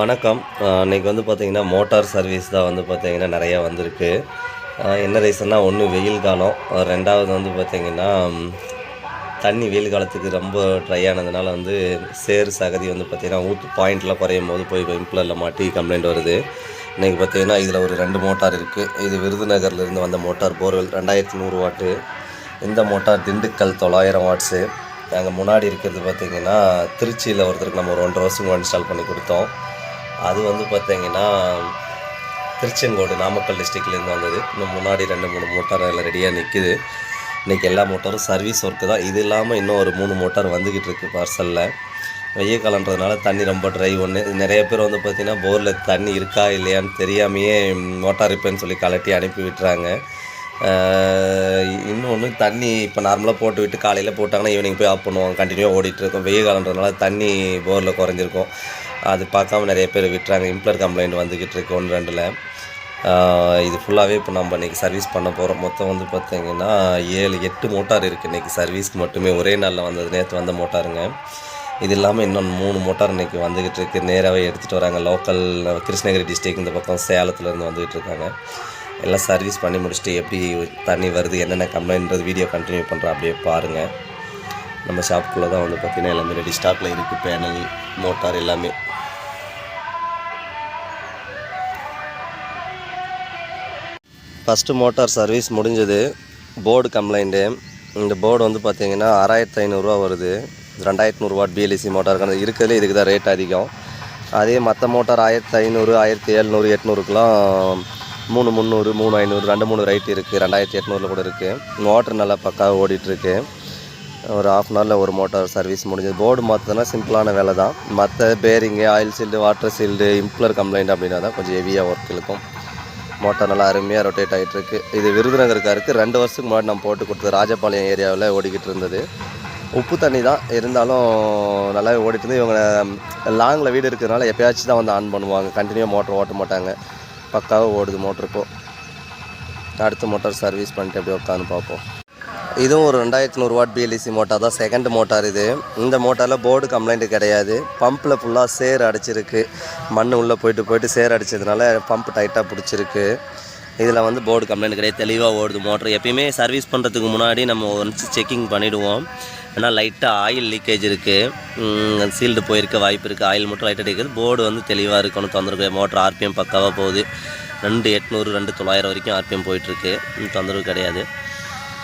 வணக்கம். இன்றைக்கி வந்து பார்த்திங்கன்னா மோட்டார் சர்வீஸ் தான் வந்து பார்த்திங்கன்னா நிறையா வந்திருக்கு. என்ன ரீசன்னா ஒன்று வெயில் காலம் ரெண்டாவது வந்து பார்த்திங்கன்னா தண்ணி வெயில் காலத்துக்கு ரொம்ப ட்ரை ஆனதுனால வந்து சேர் சகதி வந்து பார்த்திங்கன்னா ஊற்று பாயிண்ட்லாம் குறையும் போது போய் இம்ப்ளரில் மாட்டி கம்ப்ளைண்ட் வருது. இன்றைக்கி பார்த்திங்கன்னா இதில் ஒரு ரெண்டு மோட்டார் இருக்குது இது விருதுநகர்லேருந்து வந்த மோட்டார் போர்வெல் ரெண்டாயிரத்தி நூறு வாட்டு. இந்த மோட்டார் திண்டுக்கல் தொள்ளாயிரம் வாட்ஸு. நாங்கள் முன்னாடி இருக்கிறது பார்த்திங்கன்னா திருச்சியில் ஒருத்தருக்கு நம்ம ஒரு ஒன்றரை வருஷம் இன்ஸ்டால் பண்ணி கொடுத்தோம். அது வந்து பார்த்திங்கன்னா திருச்செங்கோடு நாமக்கல் டிஸ்ட்ரிக்ட்லேருந்து வந்தது. இன்னும் முன்னாடி ரெண்டு மூணு மோட்டார் எல்லாம் ரெடியாக நிற்கிது இன்றைக்கி எல்லா மோட்டாரும் சர்வீஸ் ஒர்க்கு தான். இது இல்லாமல் இன்னும் ஒரு மூணு மோட்டார் வந்துக்கிட்டு இருக்குது பார்சலில் வெய்ய காலன்றதுனால தண்ணி ரொம்ப ட்ரை ஒன்று நிறைய பேர் வந்து பார்த்திங்கன்னா போரில் தண்ணி இருக்கா இல்லையான்னு தெரியாமையே மோட்டார் ரிப்பேர்னு சொல்லி கலட்டி அனுப்பி விட்டுறாங்க. இன்னொன்று தண்ணி இப்போ நார்மலாக போட்டு விட்டு காலையில் போட்டாங்கன்னா ஈவினிங் போய் ஆஃப் பண்ணுவாங்க. கண்டினியூவாக ஓடிட்டுருக்கோம் வெயில் காலன்றதுனால தண்ணி போரில் குறைஞ்சிருக்கும். அது பார்க்காம நிறைய பேர் விட்டுறாங்க. இம்ப்ளர் கம்ப்ளைண்ட் வந்துக்கிட்டு இருக்கு ஒன்று ரெண்டில். இது ஃபுல்லாகவே இப்போ நம்ம இன்றைக்கி சர்வீஸ் பண்ண போகிறோம் மொத்தம் வந்து பார்த்திங்கன்னா ஏழு எட்டு மோட்டார் இருக்குது இன்றைக்கி சர்வீஸ்க்கு மட்டுமே ஒரே நாளில் வந்தது. நேற்று வந்த மோட்டாருங்க. இது இல்லாமல் இன்னும் மூணு மோட்டார் இன்றைக்கி வந்துக்கிட்டு இருக்கு. நேராகவே எடுத்துகிட்டு வராங்க. லோக்கல் கிருஷ்ணகிரி டிஸ்ட்ரிக் இந்த பக்கம் சேலத்துலேருந்து வந்துக்கிட்டு இருக்காங்க. எல்லாம் சர்வீஸ் பண்ணி முடிச்சுட்டு எப்படி தண்ணி வருது என்னென்ன கம்ப்ளைண்ட்றது வீடியோ கண்டினியூ பண்ணுறோம் அப்படியே பாருங்கள் நம்ம ஷாப்புக்குள்ளே தான் வந்து பார்த்திங்கன்னா எல்லாமே ரெடி ஸ்டாக்கில் இருக்குது பேனல் மோட்டார் எல்லாமே. ஃபஸ்ட்டு மோட்டார் சர்வீஸ் முடிஞ்சது. போர்டு கம்ப்ளைண்ட்டு இந்த போர்டு வந்து பார்த்திங்கன்னா ஆறாயிரத்து ஐநூறுரூவா வருது. ரெண்டாயிரத்து நூறுரூவா வாட் பிஎல்இசி மோட்டார் இருக்கிறதுல இதுக்கு தான் ரேட் அதிகம். அதே மற்ற மோட்டார் ஆயிரத்தி ஐநூறு ஆயிரத்தி எழுநூறு எட்நூறுக்கெலாம் மூணு முந்நூறு மூணு ஐநூறு ரெண்டு மூணு ரைட் இருக்குது ரெண்டாயிரத்தி எட்நூறில் கூட இருக்குது மோட்டர் நல்லா பக்காவாக ஓடிட்டுருக்கு. ஒரு ஆஃப் அன் ஹவரில் ஒரு மோட்டார் சர்வீஸ் முடிஞ்சது. போர்டு மாற்றதுனா சிம்பிளான வேலை தான் மற்ற bearing oil seal water seal impeller complaint அப்படின்னா தான் கொஞ்சம் ஹெவியாக ஒர்க் இருக்கும் மோட்டார் நல்லா அருமையாக ரொட்டேட் ஆகிட்டு இருக்கு. இது விருதுநகருக்காருக்கு ரெண்டு வருஷத்துக்கு முன்னாடி நம்ம போட்டு கொடுத்தது ராஜபாளையம் ஏரியாவில் ஓடிக்கிட்டு இருந்தது. உப்பு தண்ணி தான். இருந்தாலும் நல்லாவே ஓடிட்டு இருந்து இவங்க லாங்கில் வீடு இருக்கிறதுனால எப்பயாச்சும் தான் வந்து ஆன் பண்ணுவாங்க. கண்டினியூ மோட்டர் ஓட்ட மாட்டாங்க. பக்காவாக ஓடுது மோட்டர் இப்போ. அடுத்த மோட்டார் சர்வீஸ் பண்ணிட்டு அப்படியே உட்காந்து பார்ப்போம். இதுவும் ஒரு ரெண்டாயிரத்தி நூறு watt P L E C motor தான். செகண்ட் மோட்டார் இது. இந்த மோட்டாரில் போர்டு கம்ப்ளைண்ட் கிடையாது. பம்பில் ஃபுல்லாக சேர் அடிச்சிருக்கு. மண் உள்ளே போயிட்டு போயிட்டு சேர் அடிச்சதுனால பம்ப் டைட்டாக பிடிச்சிருக்கு. இதில் வந்து போர்டு கம்ப்ளைண்ட் கிடையாது. தெளிவாக ஓடுது மோட்டர் எப்பயுமே சர்வீஸ் பண்ணுறதுக்கு முன்னாடி நம்ம ஒன்ஸ் செக்கிங் பண்ணிவிடுவோம் ஏன்னா லைட்டாக ஆயில் லீக்கேஜ் இருக்குது சீல்டு போயிருக்க வாய்ப்பு இருக்குது ஆயில் மட்டும் லைட்டாக இருக்குது போர்டு வந்து தெளிவாக இருக்கணும் தொந்தரவு மோட்டர் ஆர்பிஎம் பக்காவாக போகுது. ரெண்டு எட்நூறு ரெண்டு தொள்ளாயிரம் வரைக்கும் ஆர்பிஎம் போயிட்டுருக்கு தொந்தரவு கிடையாது.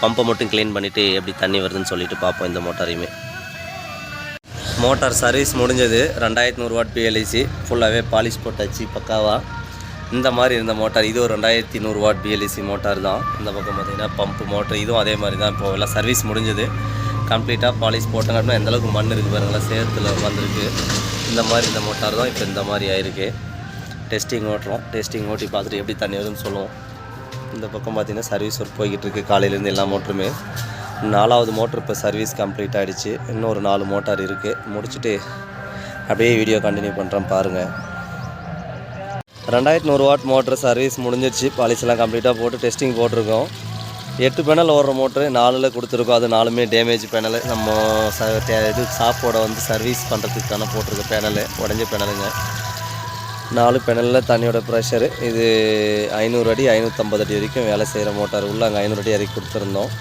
பம்பை மட்டும் க்ளீன் பண்ணிவிட்டு எப்படி தண்ணி வருதுன்னு சொல்லிட்டு பார்ப்போம் இந்த மோட்டாரையுமே. மோட்டார் சர்வீஸ் முடிஞ்சது. ரெண்டாயிரத்து நூறு வாட் பிஎல்ஐசி ஃபுல்லாகவே பாலிஷ் போட்டாச்சு பக்காவாக இந்த மாதிரி இருந்த மோட்டார் இது ஒரு ரெண்டாயிரத்தி நூறு வாட் பிஎல்ஐசி மோட்டார் தான். இந்த பக்கம் பார்த்திங்கன்னா பம்ப் மோட்டர் இதுவும் அதே மாதிரி தான். இப்போ எல்லாம் சர்வீஸ் முடிஞ்சது. கம்ப்ளீட்டாக பாலிஷ் போட்டாங்க அப்படின்னா எந்தளவுக்கு மண் இருக்குது பாருங்களேன் சேத்துல வந்திருக்கு இந்த மாதிரி இந்த மோட்டார் தான் இப்போ இந்த மாதிரி ஆயிருக்கு. டெஸ்டிங் ஓட்டுறோம். டெஸ்டிங் ஓட்டி பார்த்துட்டு எப்படி தண்ணி வருதுன்னு சொல்லுவோம். இந்த பக்கம் பார்த்திங்கன்னா சர்வீஸ் ஒர்க் போய்கிட்டு இருக்கு காலையிலேருந்து எல்லா மோட்டருமே நாலாவது மோட்டர் இப்போ சர்வீஸ் கம்ப்ளீட் ஆகிடுச்சு இன்னும் ஒரு நாலு மோட்டார் இருக்குது முடிச்சுட்டு அப்படியே வீடியோ கண்டினியூ பண்ணுறேன் பாருங்கள் ரெண்டாயிரத்து நூறு வாட் மோட்டர் சர்வீஸ் முடிஞ்சிருச்சு. பாலிசிலாம் கம்ப்ளீட்டாக போட்டு டெஸ்டிங் போட்டிருக்கோம். எட்டு பேனல் ஓடுற மோட்ரு நாலில் கொடுத்துருக்கோம். அது நாலுமே டேமேஜ் பேனல் நம்ம இது சாப்போட வந்து சர்வீஸ் பண்ணுறதுக்கான போட்டிருக்க பேனலு உடஞ்ச பேனலுங்க நாலு பெனலில் தண்ணியோட ப்ரெஷரு இது ஐநூறு அடி ஐநூற்றம்பது அடி வரைக்கும் வேலை செய்கிற மோட்டார் உள்ள அங்கே ஐநூறு அடி இறக்கி கொடுத்துருந்தோம்.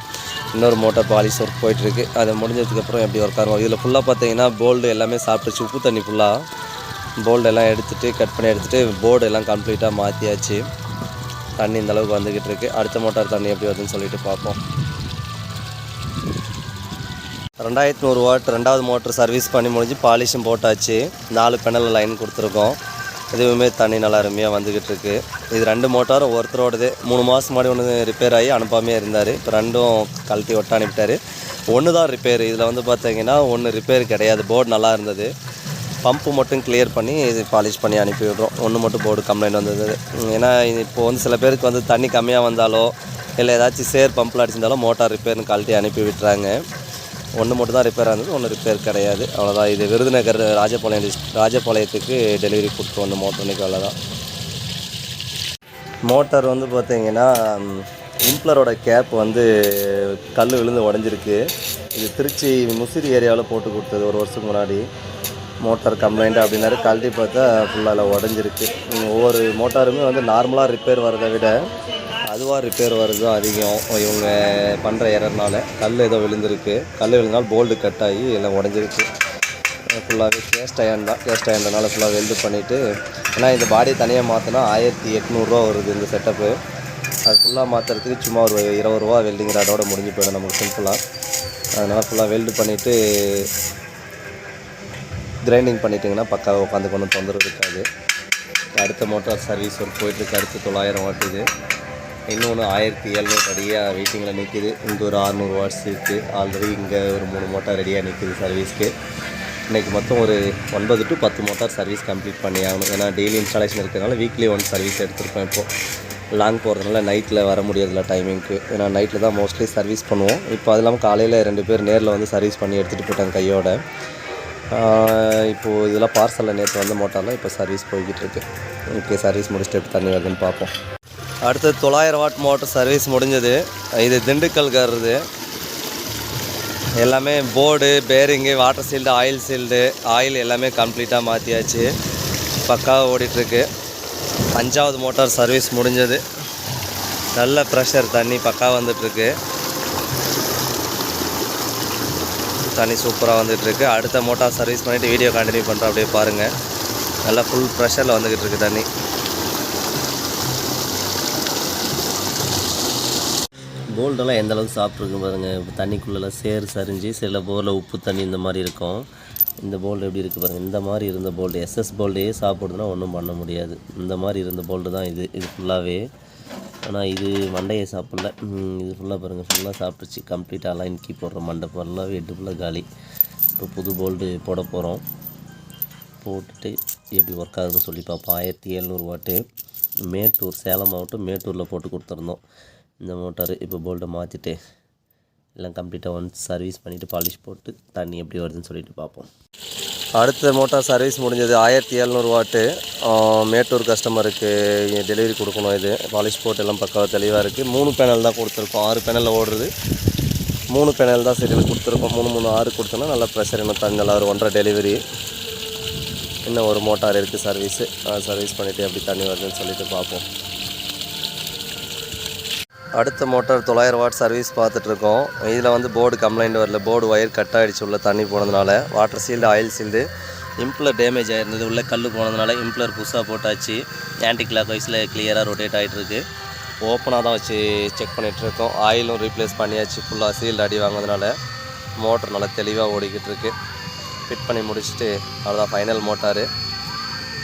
இன்னொரு மோட்டார் பாலிஷ் ஒர்க் போயிட்டுருக்கு. அது முடிஞ்சதுக்கப்புறம் எப்படி ஒர்க் ஆகும். இதில் ஃபுல்லாக பார்த்தீங்கன்னா போல்டு எல்லாமே சாப்பிட்டுச்சு. உப்பு தண்ணி ஃபுல்லாக போல்டு எல்லாம் எடுத்துகிட்டு கட் பண்ணி எடுத்துகிட்டு போர்டு எல்லாம் கம்ப்ளீட்டாக மாற்றியாச்சு தண்ணி இந்த அளவுக்கு வந்துக்கிட்டு இருக்குது அடுத்த மோட்டார் தண்ணி எப்படி வருதுன்னு சொல்லிட்டு பார்ப்போம் ரெண்டாயிரத்தி நூறு வாட் ரெண்டாவது மோட்டர் சர்வீஸ் பண்ணி முடிஞ்சு பாலிஷும் போட்டாச்சு. நாலு பெனல் லைன் கொடுத்துருக்கோம். இதுவுமே தண்ணி நல்லா அருமையாக வந்துக்கிட்டு இருக்கு. இது ரெண்டு மோட்டாரும் ஒருத்தரோடது மூணு மாதம் முன்னாடி ஒன்று ரிப்பேர் ஆகி அனுப்பாமே இருந்தார். இப்போ ரெண்டும் கழட்டி ஒட்ட அனுப்பிட்டாரு. ஒன்று தான் ரிப்பேர் இதில் வந்து பார்த்தீங்கன்னா ஒன்று ரிப்பேர் கிடையாது. போர்டு நல்லா இருந்தது. பம்பு மட்டும் கிளியர் பண்ணி இது பாலிஷ் பண்ணி அனுப்பி விடுறோம். ஒன்று மட்டும் போர்டு கம்ப்ளைண்ட் வந்தது. ஏன்னா இப்போது இப்போ வந்து சில பேருக்கு வந்து தண்ணி கம்மியாக வந்தாலோ இல்லை ஏதாச்சும் சேர் பம்பில் அடிச்சிருந்தாலும் மோட்டார் ரிப்பேர்னு கழட்டி அனுப்பி விட்டுறாங்க. ஒன்று மட்டும் தான் ரிப்பேர் ஆனது ஒன்று ரிப்பேர் கிடையாது. அவ்வளோதான் இது விருதுநகர் ராஜபாளையம் ராஜபாளையத்துக்கு டெலிவரி கொடுத்து வந்து மோட்டர் இன்னைக்கு அவ்வளோதான் மோட்டார் வந்து பார்த்திங்கன்னா இம்ப்ளரோட கேப் வந்து கல் விழுந்து உடஞ்சிருக்கு. இது திருச்சி முசிறி ஏரியாவில் போட்டு கொடுத்தது ஒரு வருஷத்துக்கு முன்னாடி. மோட்டார் கம்ப்ளைண்ட் அப்படின்னாரு. கழட்டி பார்த்தா ஃபுல்லாக உடஞ்சிருக்கு. ஒவ்வொரு மோட்டாருமே வந்து நார்மலாக ரிப்பேர் வரதை விட அதுவாக ரிப்பேர் வர்றது தான் அதிகம் இவங்க பண்ணுற எரர்னால கல் ஏதோ விழுந்திருக்கு. கல் விழுந்தால் போல்டு கட் ஆகி எல்லாம் உடஞ்சிருக்கு ஃபுல்லாகவே கேஸ்ட் அயன் தான். கேஸ்ட் அயன்றனால ஃபுல்லாக வெல்டு பண்ணிவிட்டு ஏன்னா இந்த பாடியை தனியாக மாற்றினா ஆயிரத்தி எட்நூறுரூவா வருது இந்த செட்டப்பு அது ஃபுல்லாக மாற்றுறதுக்கு சும்மா ஒரு இருபது ரூபா வெல்டிங் ராடோட முடிஞ்சு போயிடும் நமக்கு சிம்பிளாக அதனால் ஃபுல்லாக வெல்டு பண்ணிவிட்டு கிரைண்டிங் பண்ணிட்டிங்கன்னா பக்காவாக உட்காந்து கொண்டு தொந்தரவு இருக்காது. அடுத்த மோட்டார் சர்வீஸ் ஒர்க் போயிட்டுருக்கு. அடுத்து தொள்ளாயிரம் வாட் இன்னொன்று ஆயிரத்தி எழுநூறு அடியாக வெயிட்டிங்கில் நிற்கிது இங்கே ஒரு அறநூறு வாட்ஸ் இருக்குது ஆல்ரெடி இங்கே ஒரு மூணு மோட்டார் ரெடியாக நிற்கிது சர்வீஸ்க்கு இன்றைக்கி மொத்தம் ஒரு ஒன்பது டு பத்து மோட்டார் சர்வீஸ் கம்ப்ளீட் பண்ணி ஆகணும். ஏன்னா டெய்லி இன்ஸ்டாலேஷன் இருக்கிறதுனால வீக்லி ஒன் சர்வீஸ் எடுத்துருப்பேன் இப்போது லாங் போகிறதுனால நைட்டில் வர முடியாதுல டைமிங்க்கு ஏன்னா நைட்டில் தான் மோஸ்ட்லி சர்வீஸ் பண்ணுவோம். இப்போ அது இல்லாமல் காலையில் ரெண்டு பேர் நேரில் வந்து சர்வீஸ் பண்ணி எடுத்துகிட்டு போயிட்டாங்க கையோட. இப்போது இதெல்லாம் பார்சலில் நேற்று வந்த மோட்டாரில் இப்போ சர்வீஸ் போய்கிட்டு இருக்கு. ஓகே சர்வீஸ் முடிச்சுட்டு எப்படி தண்ணி வருதுன்னு பார்ப்போம். அடுத்து தொள்ளாயிரம் வாட் மோட்டர் சர்வீஸ் முடிஞ்சது. இது திண்டுக்கல்காரது எல்லாமே board bearing water seal oil seal oil எல்லாமே கம்ப்ளீட்டாக மாற்றியாச்சு பக்காவாக ஓடிட்டுருக்கு. அஞ்சாவது மோட்டார் சர்வீஸ் முடிஞ்சது. நல்ல ப்ரெஷர் தண்ணி பக்கா வந்துட்டுருக்கு. தண்ணி சூப்பராக வந்துட்டுருக்கு. அடுத்த மோட்டார் சர்வீஸ் பண்ணிவிட்டு வீடியோ கண்டினியூ பண்ணுறோம் அப்படியே பாருங்கள் நல்லா ஃபுல் ப்ரெஷரில் வந்துக்கிட்டு இருக்கு தண்ணி. போல்டெல்லாம் எந்த அளவுக்கு சாப்பிட்ருக்கு பாருங்கள் இப்போ தண்ணிக்குள்ளெல்லாம் சேர் சரிஞ்சு சில போரில் உப்பு தண்ணி இந்த மாதிரி இருக்கும். இந்த போல்டு எப்படி இருக்குது பாருங்கள் இந்த மாதிரி இருந்த போல்டு எஸ்எஸ் போல்டையே சாப்பிடுதுன்னா ஒன்றும் பண்ண முடியாது. இந்த மாதிரி இருந்த போல்டு தான் இது. இது ஃபுல்லாகவே ஆனால் இது மண்டையை சாப்பிடல. இது ஃபுல்லாக பாருங்கள் ஃபுல்லாக சாப்பிட்டுச்சு கம்ப்ளீட்டாக அலைன் கீ போடுற மண்டை ஃபுல்லாகவே எட்டு ஃபுல்லாக காலி. இப்போ புது போல்டு போட போகிறோம் போட்டுட்டு எப்படி ஒர்க் ஆகுதுன்னு சொல்லி பார்ப்போம் ஆயிரத்தி எழுநூறு வாட்டு மேட்டூர் சேலம் மாவட்டம் மேட்டூரில் போட்டு கொடுத்துருந்தோம். இந்த மோட்டார் இப்போ போல்ட்டை மாற்றிட்டு எல்லாம் கம்ப்ளீட்டாக ஒன்ஸ் சர்வீஸ் பண்ணிவிட்டு பாலிஷ் போட்டு தண்ணி எப்படி வருதுன்னு சொல்லிட்டு பார்ப்போம். அடுத்த மோட்டார் சர்வீஸ் முடிஞ்சது ஆயிரத்தி எழுநூறு வாட்டு மேட்டூர் கஸ்டமருக்கு டெலிவரி கொடுக்கணும் இது. பாலிஷ் போட்டு எல்லாம் பக்காவாக தெளிவாக இருக்குது மூணு பேனல் தான் கொடுத்துருக்கோம். ஆறு பேனலில் ஓடுறது மூணு பேனல் தான் சரியில் கொடுத்துருக்கோம். மூணு மூணு ஆறு கொடுத்தோன்னா நல்லா ப்ரெஷர் இன்னும் தண்ணி நல்லா ஒரு ஒன்றரை டெலிவரி இன்னும் ஒரு மோட்டார் இருக்குது சர்வீஸு சர்வீஸ் பண்ணிவிட்டு எப்படி தண்ணி வருதுன்னு சொல்லிவிட்டு பார்ப்போம். அடுத்த மோட்டார் தொள்ளாயிரம் வாட் சர்வீஸ் பார்த்துட்ருக்கோம். இதில் வந்து போர்டு கம்ப்ளைண்ட் வரல. போர்டு ஒயர் கட் ஆகிடுச்சு உள்ள தண்ணி போனதுனால. Water seal oil seal impeller damage ஆகிருந்தது உள்ளே கல் போனதுனால இம்ப்ளர் புதுசாக போட்டாச்சு. ஆன்டி கிளாக் வைஸில் கிளியராக ரொட்டேட் ஆகிட்டு ஓப்பனாக தான் வச்சு செக் பண்ணிகிட்ருக்கோம் ஆயிலும் ரீப்ளேஸ் பண்ணியாச்சு. ஃபுல்லாக சீல்டு அடி வாங்கினதுனால. மோட்டர் நல்லா தெளிவாக ஓடிக்கிட்டு இருக்கு ஃபிட் பண்ணி முடிச்சுட்டு அவ்வளோதான் ஃபைனல் மோட்டார்.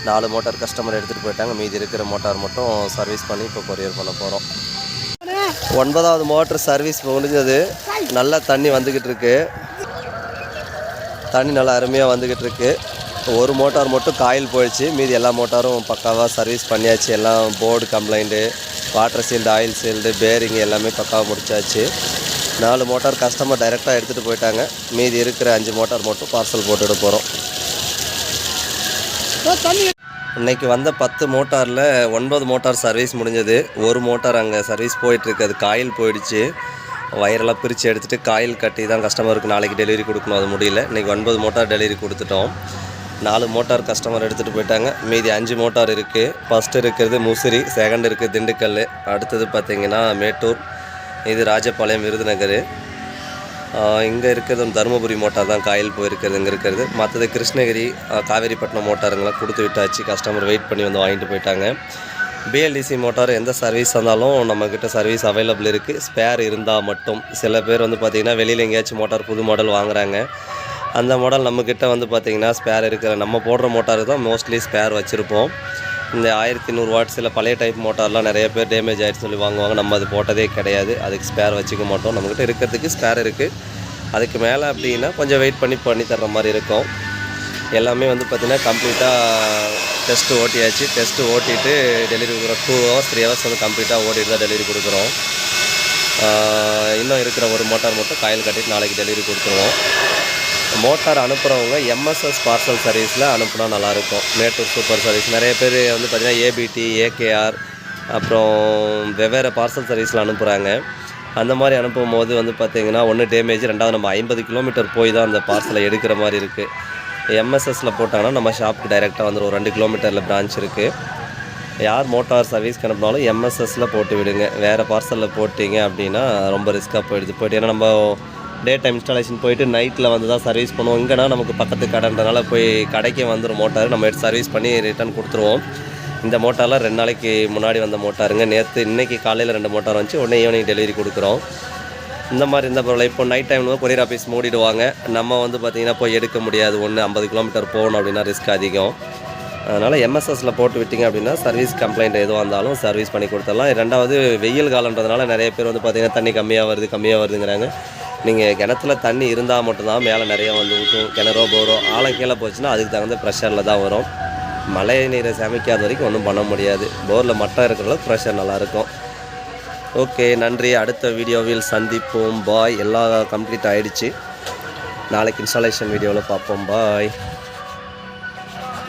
நாலு மோட்டார் கஸ்டமர் எடுத்துகிட்டு போயிட்டாங்க. மீதி இருக்கிற மோட்டார் மட்டும் சர்வீஸ் பண்ணி இப்போ கொரியர் பண்ண போகிறோம் ஒன்பதாவது மோட்டர் சர்வீஸ் முடிஞ்சது. நல்லா தண்ணி வந்துக்கிட்டு இருக்கு தண்ணி நல்லா அருமையாக வந்துக்கிட்டு இருக்கு ஒரு மோட்டார் மட்டும் காயில் போயிடுச்சு. மீதி எல்லா மோட்டாரும் பக்காவாக சர்வீஸ் பண்ணியாச்சு. எல்லாம் board complaint water seal oil seal bearing எல்லாமே பக்காவாக முடிச்சாச்சு. நாலு மோட்டார் கஸ்டமர் டைரெக்டாக எடுத்துகிட்டு போயிட்டாங்க. மீதி இருக்கிற அஞ்சு மோட்டார் மட்டும் பார்சல் போட்டுவிட போகிறோம் இன்னைக்கு வந்த பத்து மோட்டாரில் ஒன்பது மோட்டார் சர்வீஸ் முடிஞ்சது. ஒரு மோட்டார் அங்கே சர்வீஸ் போயிட்டுருக்கு. அது காயில் போயிடுச்சு. வயரெல்லாம் பிரித்து எடுத்துகிட்டு காயில் கட்டி தான் கஸ்டமருக்கு நாளைக்கு டெலிவரி கொடுக்கணும். அது முடியல. இன்றைக்கி ஒன்பது மோட்டார் டெலிவரி கொடுத்துட்டோம். நாலு மோட்டார் கஸ்டமர் எடுத்துகிட்டு போயிட்டாங்க. மீதி அஞ்சு மோட்டார் இருக்குது ஃபஸ்ட்டு இருக்கிறது முசிறி செகண்ட் இருக்குது திண்டுக்கல் அடுத்தது பார்த்திங்கன்னா மேட்டூர். இது ராஜபாளையம் விருதுநகர். இங்கே இருக்கிறது தருமபுரி மோட்டார் தான் காயில் போயிருக்கிறது இங்கே இருக்கிறது. மற்றது கிருஷ்ணகிரி காவேரிப்பட்டினம் மோட்டாருங்களாம் கொடுத்து விட்டாச்சு. கஸ்டமர் வெயிட் பண்ணி வந்து வாங்கிட்டு போயிட்டாங்க. பிஎல்டிசி மோட்டார் எந்த சர்வீஸ் வந்தாலும் நம்மக்கிட்ட சர்வீஸ் அவைலபிள் இருக்குது ஸ்பேர் இருந்தால் மட்டும். சில பேர் வந்து பார்த்திங்கன்னா வெளியில் எங்கேயாச்சும் மோட்டார் புது மாடல் வாங்குகிறாங்க அந்த மாடல் நம்மக்கிட்ட வந்து பார்த்திங்கன்னா ஸ்பேர் இருக்கிற நம்ம போடுற மோட்டார் தான் மோஸ்ட்லி ஸ்பேர் வச்சுருப்போம். இந்த ஆயிரத்தி நூறு வாட்ஸில் பழைய டைப் மோட்டார்லாம் நிறைய பேர் டேமேஜ் ஆகிடுச்சு சொல்லி வாங்குவாங்க. நம்ம அது போட்டதே கிடையாது. அதுக்கு ஸ்பேர் வச்சுக்க மாட்டோம். நம்மக்கிட்ட இருக்கிறதுக்கு ஸ்பேர் இருக்குது அதுக்கு மேலே அப்படின்னா கொஞ்சம் வெயிட் பண்ணி பண்ணி தர்ற மாதிரி இருக்கும். எல்லாமே வந்து பார்த்திங்கன்னா கம்ப்ளீட்டாக டெஸ்ட்டு ஓட்டியாச்சு. டெஸ்ட்டு ஓட்டிட்டு டெலிவரி கொடுக்குறோம் டூ ஹவர்ஸ் த்ரீ ஹவர்ஸ் வந்து கம்ப்ளீட்டாக ஓட்டிட்டு தான் டெலிவரி கொடுக்குறோம். இன்னும் இருக்கிற ஒரு மோட்டார் மட்டும் காயில் கட்டிட்டு நாளைக்கு டெலிவரி கொடுத்துருவோம். மோட்டார் அனுப்புகிறவங்க எம்எஸ்எஸ் பார்சல் சர்வீஸில் அனுப்புனா நல்லாயிருக்கும். மேட்டூர் சூப்பர் சர்வீஸ் நிறைய பேர் வந்து பார்த்திங்கன்னா ஏபிடி ஏகேஆர் அப்புறம் வெவ்வேறு பார்சல் சர்வீஸில் அனுப்புகிறாங்க அந்த மாதிரி அனுப்பும் போது வந்து பார்த்திங்கன்னா ஒன்று டேமேஜ் ரெண்டாவது நம்ம ஐம்பது கிலோமீட்டர் போய் தான் அந்த பார்சலை எடுக்கிற மாதிரி இருக்குது எம்எஸ்எஸில் போட்டாங்கன்னா நம்ம ஷாப்புக்கு டைரெக்டாக வந்துடும் ஒரு ரெண்டு கிலோமீட்டரில் பிரான்ச் இருக்குது யார் மோட்டார் சர்வீஸ்க்கு அனுப்பினாலும் எம்எஸ்எஸில் போட்டு விடுங்க. வேறு பார்சலில் போட்டிங்க அப்படின்னா ரொம்ப ரிஸ்க்காக போயிடுது. போயிட்டு ஏன்னா நம்ம டே டைம் இன்ஸ்டாலேஷன் போயிட்டு நைட்டில் வந்து தான் சர்வீஸ் பண்ணுவோம். இங்கேனா நமக்கு பக்கத்து கடைன்றனால போய் கடைக்கே வந்துடும் மோட்டார். நம்ம எடுத்து சர்வீஸ் பண்ணி ரிட்டர்ன் கொடுத்துருவோம். இந்த மோட்டார்லாம் ரெண்டு நாளைக்கு முன்னாடி வந்த மோட்டாருங்க. நேற்று இன்றைக்கி காலையில் ரெண்டு மோட்டார் வந்துச்சு. உடனே ஈவினிங் டெலிவரி கொடுக்குறோம். இந்த மாதிரி இந்த பொருளை இப்போ நைட் டைம் கொரியர் ஆஃபீஸ் மூடிடுவாங்க. நம்ம வந்து பார்த்திங்கன்னா போய் எடுக்க முடியாது. ஒன்று ஐம்பது கிலோமீட்டர் போகணும் அப்படின்னா ரிஸ்க் அதிகம். அதனால் எம்எஸ்எஸில் போட்டு விட்டிங்க அப்படின்னா சர்வீஸ் கம்ப்ளைண்ட் எதுவாக இருந்தாலும் சர்வீஸ் பண்ணி கொடுத்துடலாம். ரெண்டாவது வெயில் காலன்றதுனால நிறைய பேர் வந்து பார்த்திங்கன்னா தண்ணி கம்மியாக வருது கம்மியாக வருதுங்கிறாங்க. நீங்கள் கிணத்துல தண்ணி இருந்தால் மட்டும்தான் மேலே நிறைய வந்து ஊற்றும் கிணறோ போரோ ஆழம் கீழே போச்சுன்னா அதுக்கு தகுந்த ப்ரெஷரில் தான் வரும். மழை நீரை சமைக்காத வரைக்கும் ஒன்றும் பண்ண முடியாது. போரில் மட்டம் இருக்கிற ப்ரெஷர் நல்லாயிருக்கும் ஓகே நன்றி. அடுத்த வீடியோவில் சந்திப்போம். பாய் எல்லாம் கம்ப்ளீட் ஆகிடுச்சு நாளைக்கு இன்ஸ்டாலேஷன் வீடியோவில் பார்ப்போம். பாய்